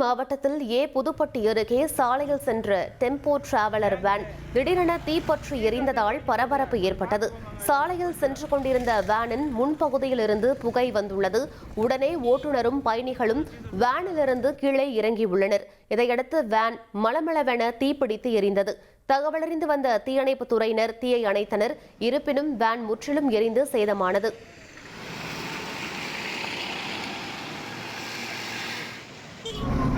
மாவட்டத்தில் ஏ புதுப்பட்டி அருகே சாலையில் சென்ற டெம்போ டிராவலர் வேன் திடீரென தீப்பற்றி எரிந்ததால் பரபரப்பு ஏற்பட்டது. சாலையில் சென்று கொண்டிருந்த வேனின் முன்பகுதியிலிருந்து புகை வந்துள்ளது. உடனே ஓட்டுநரும் பயணிகளும் வேனிலிருந்து கீழே இறங்கியுள்ளனர் இதையடுத்து வேன் மளமளவென தீப்பிடித்து எரிந்தது. தகவலறிந்து வந்த தீயணைப்பு துறையினர் தீயை அணைத்தனர். இருப்பினும் வேன் முற்றிலும் எரிந்து சேதமானது. Thank you.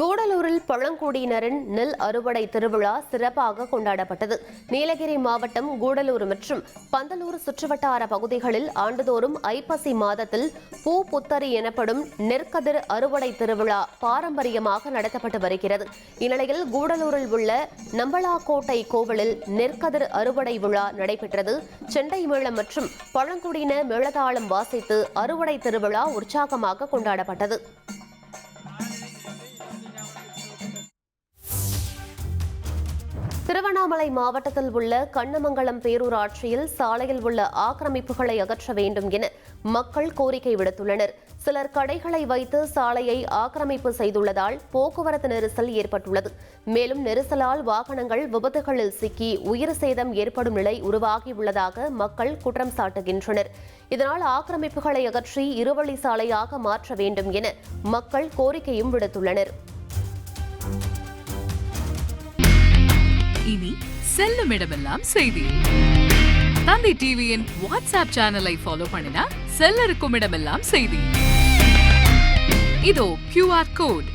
கூடலூரில் பழங்குடியினரின் நெல் அறுவடை திருவிழா சிறப்பாக கொண்டாடப்பட்டது. நீலகிரி மாவட்டம் கூடலூர் மற்றும் பந்தலூர் சுற்றுவட்டார பகுதிகளில் ஆண்டுதோறும் ஐப்பசி மாதத்தில் பூ புத்தரி எனப்படும் நெற்கதிர் அறுவடை திருவிழா பாரம்பரியமாக நடத்தப்பட்டு வருகிறது. இந்நிலையில் கூடலூரில் உள்ள நம்பலாக்கோட்டை கோவிலில் நெற்கதிர் அறுவடை விழா நடைபெற்றது. செண்டை மேளம் மற்றும் பழங்குடியின மேளதாளம் வாசித்து அறுவடை திருவிழா உற்சாகமாக கொண்டாடப்பட்டது. திருவண்ணாமலை மாவட்டத்தில் உள்ள கண்ணமங்கலம் பேரூராட்சியில் சாலையில் உள்ள ஆக்கிரமிப்புகளை அகற்ற வேண்டும் என மக்கள் கோரிக்கை விடுத்துள்ளனர். சிலர் கடைகளை வைத்து சாலையை ஆக்கிரமிப்பு செய்துள்ளதால் போக்குவரத்து நெரிசல் ஏற்பட்டுள்ளது. மேலும் நெரிசலால் வாகனங்கள் விபத்துகளில் சிக்கி உயிர் சேதம் ஏற்படும் நிலை உருவாகியுள்ளதாக மக்கள் குற்றம் சாட்டுகின்றனர். இதனால் ஆக்கிரமிப்புகளை அகற்றி இருவழி சாலையாக மாற்ற வேண்டும் என மக்கள் கோரிக்கையும் விடுத்துள்ளனர். இனி செல்லும் இடமெல்லாம் செய்தி. தந்தி டிவியின் வாட்ஸ்அப் சேனலை ஃபாலோ பண்ணினா செல்ல இருக்கும் இடமெல்லாம் செய்தி. இதோ கியூஆர் கோட்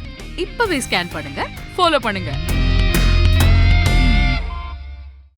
இப்பவே ஸ்கேன் பண்ணுங்க ஃபாலோ பண்ணுங்க.